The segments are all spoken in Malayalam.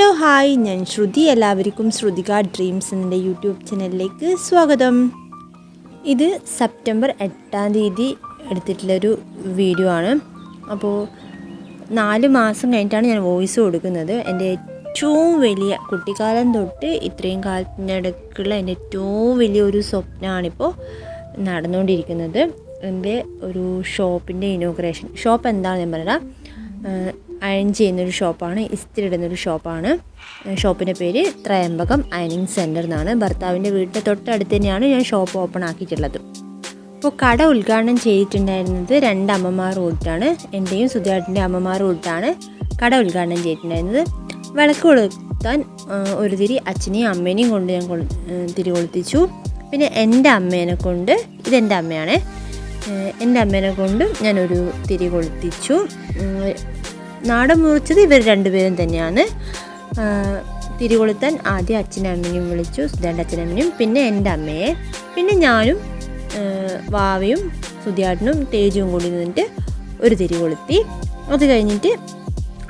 Hello hi. ഞാൻ ശ്രുതി. എല്ലാവർക്കും ശ്രുതിക ഡ്രീംസ് എന്റെ യൂട്യൂബ് ചാനലിലേക്ക് സ്വാഗതം. ഇത് സെപ്റ്റംബർ എട്ടാം തീയതി എടുത്തിട്ടുള്ളൊരു വീഡിയോ ആണ്. അപ്പോൾ നാല് മാസം കഴിഞ്ഞിട്ടാണ് ഞാൻ വോയിസ് കൊടുക്കുന്നത്. എന്റെ ഏറ്റവും വലിയ കുട്ടിക്കാലം തൊട്ട് ഇത്രയും കാലത്തിനിടയ്ക്കുള്ള എന്റെ ഏറ്റവും വലിയ ഒരു സ്വപ്നമാണിപ്പോൾ നടന്നുകൊണ്ടിരിക്കുന്നത്. എന്റെ ഒരു ഷോപ്പിന്റെ ഇനോഗ്രേഷൻ. ഷോപ്പ് എന്താണെന്ന് ഞാൻ പറഞ്ഞാൽ അയൺ ചെയ്യുന്നൊരു ഷോപ്പാണ് ഇസ്തിരി ഇടുന്നൊരു ഷോപ്പാണ്. ഷോപ്പിന്റെ പേര് ത്രയംബകം അയണിങ് സെന്റർ എന്നാണ്. ഭർത്താവിന്റെ വീടിന്റെ തൊട്ടടുത്ത് തന്നെയാണ് ഞാൻ ഷോപ്പ് ഓപ്പൺ ആക്കിയിട്ടുള്ളത്. അപ്പോൾ കട ഉദ്ഘാടനം ചെയ്തിട്ടുണ്ടായിരുന്നത് രണ്ട് അമ്മമാർ കൂട്ടാണ് എന്റെയും സുധാട്ടിന്റെ അമ്മമാർ കൂട്ടാണ് കട ഉദ്ഘാടനം ചെയ്തിട്ടുണ്ടായിരുന്നത്. വിളക്ക് കൊളുത്താൻ ഒരു തിരി അച്ഛനെയും അമ്മേനെയും കൊണ്ട് ഞാൻ തിരി കൊളുത്തിച്ചു. പിന്നെ എന്റെ അമ്മേനെ കൊണ്ട് ഇതെന്റെ അമ്മയാണ് എന്റെ അമ്മേനെ കൊണ്ട് ഞാനൊരു തിരി കൊളുത്തിച്ചു. നാടൻ മുറിച്ചത് ഇവർ രണ്ടുപേരും തന്നെയാണ്. ആഹ് തിരി കൊളുത്താൻ ആദ്യം അച്ഛനും അമ്മയും വിളിച്ചു സുധാന്റെ പിന്നെ എന്റെ അമ്മയെ. പിന്നെ ഞാനും വാവയും സുധിയാട്ടനും തേജുവും കൂടി നിന്നിട്ട് ഒരു തിരി കൊളുത്തി അത് കഴിഞ്ഞിട്ട്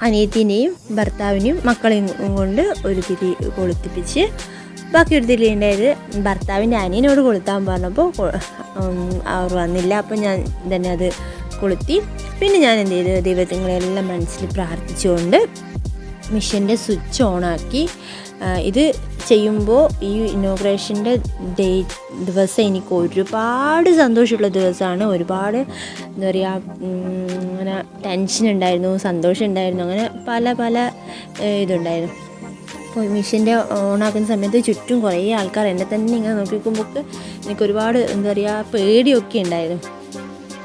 അനിയത്തിനെയും ഭർത്താവിനെയും മക്കളെയും കൊണ്ട് ഒരു തിരി കൊളുത്തിപ്പിച്ച് ബാക്കി ഒരു തിരി ഉണ്ടായത് ഭർത്താവിന്റെ അനിയനോട് കൊളുത്താൻ പറഞ്ഞപ്പോൾ അവർ വന്നില്ല. അപ്പോൾ ഞാൻ തന്നെ അത് കൊളുത്തി പിന്നെ ഞാൻ എന്ത് ചെയ്തു? ദൈവത്തിങ്ങളെല്ലാം മനസ്സിൽ പ്രാർത്ഥിച്ചുകൊണ്ട് മിഷന്റെ സ്വിച്ച് ഓണാക്കി. ഇത് ചെയ്യുമ്പോൾ ഈ ഇനോഗ്രേഷന്റെ ഡേ ദിവസം എനിക്ക് ഒരുപാട് സന്തോഷമുള്ള ദിവസമാണ്. ഒരുപാട് എന്താ പറയുക അങ്ങനെ ടെൻഷൻ ഉണ്ടായിരുന്നു സന്തോഷം ഉണ്ടായിരുന്നു അങ്ങനെ പല പല ഇതുണ്ടായിരുന്നു. അപ്പോൾ മിഷീന്റെ ഓണാക്കുന്ന സമയത്ത് ചുറ്റും കുറേ ആൾക്കാർ എന്നെ തന്നെ ഇങ്ങനെ നോക്കിക്കുമ്പോൾ എനിക്ക് ഒരുപാട് എന്താ പറയുക പേടിയൊക്കെ ഉണ്ടായിരുന്നു.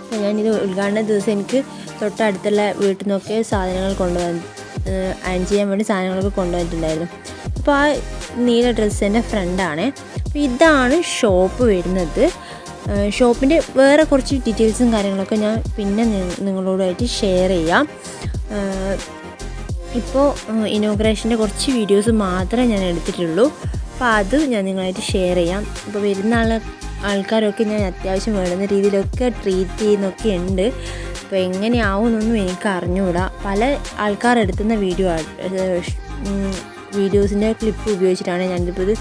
അപ്പോൾ ഞാനിത് ഉദ്ഘാടന ദിവസം എനിക്ക് തൊട്ടടുത്തുള്ള വീട്ടിൽ നിന്നൊക്കെ സാധനങ്ങൾ കൊണ്ടുവന്ന് അയൺ ചെയ്യാൻ വേണ്ടി സാധനങ്ങളൊക്കെ കൊണ്ടുവന്നിട്ടുണ്ടായിരുന്നു. അപ്പോൾ ആ നീല ഡ്രസ്സിന്റെ ഫ്രണ്ടാണ് അപ്പോൾ ഇതാണ് ഷോപ്പ് വരുന്നത്. ഷോപ്പിന്റെ വേറെ കുറച്ച് ഡീറ്റെയിൽസും കാര്യങ്ങളൊക്കെ ഞാൻ പിന്നെ നിങ്ങളോടായിട്ട് ഷെയർ ചെയ്യാം. ഇപ്പോൾ ഇനോഗ്രേഷന്റെ കുറച്ച് വീഡിയോസ് മാത്രമേ ഞാൻ എടുത്തിട്ടുള്ളൂ. അപ്പോൾ അത് ഞാൻ നിങ്ങളായിട്ട് ഷെയർ ചെയ്യാം. അപ്പോൾ വരുന്ന ആൾ ആൾക്കാരൊക്കെ ഞാൻ അത്യാവശ്യം വേണ്ടുന്ന രീതിയിലൊക്കെ ട്രീറ്റ് ചെയ്യുന്നൊക്കെ ഉണ്ട്. അപ്പോൾ എങ്ങനെയാവുമെന്നൊന്നും എനിക്ക് അറിഞ്ഞുകൂടാ പല ആൾക്കാർ എടുക്കുന്ന വീഡിയോ വീഡിയോസിന്റെ ക്ലിപ്പ് ഉപയോഗിച്ചിട്ടാണ് ഞാനിതിപ്പോൾ ഇത്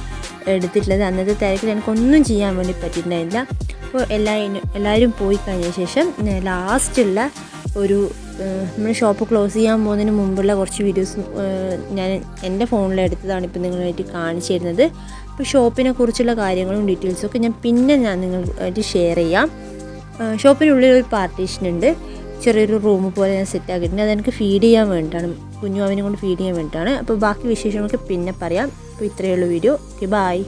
എടുത്തിട്ടുള്ളത്. അന്നത്തെ തിരക്കിൽ എനിക്കൊന്നും ചെയ്യാൻ വേണ്ടി പറ്റിയിട്ടുണ്ടായില്ല അപ്പോൾ എല്ലാ എല്ലാവരും പോയി കഴിഞ്ഞ ശേഷം ലാസ്റ്റുള്ള ഒരു നമ്മൾ ഷോപ്പ് ക്ലോസ് ചെയ്യാൻ പോകുന്നതിന് മുമ്പുള്ള കുറച്ച് വീഡിയോസ് ഞാൻ എന്റെ ഫോണിൽ എടുത്തതാണ് ഇപ്പോൾ നിങ്ങളായിട്ട് കാണിച്ചു തരുന്നത്. അപ്പോൾ ഷോപ്പിനെ കുറിച്ചുള്ള കാര്യങ്ങളും ഡീറ്റെയിൽസും ഒക്കെ ഞാൻ പിന്നെ ഞാൻ നിങ്ങളായിട്ട് ഷെയർ ചെയ്യാം. ഷോപ്പിനുള്ളിൽ ഒരു പാർട്ടീഷൻ ഉണ്ട്. ചെറിയൊരു റൂം പോലെ ഞാൻ സെറ്റ് ആക്കിയിട്ടുണ്ട്. അതെനിക്ക് ഫീഡ് ചെയ്യാൻ വേണ്ടിയിട്ടാണ്. കുഞ്ഞു അവനെ കൊണ്ട് ഫീഡ് ചെയ്യാൻ വേണ്ടിയിട്ടാണ്. അപ്പോൾ ബാക്കി വിശേഷങ്ങളൊക്കെ പിന്നെ പറയാം. അപ്പോൾ ഇത്രയേ ഉള്ളൂ വീഡിയോ ഓക്കെ ബായ്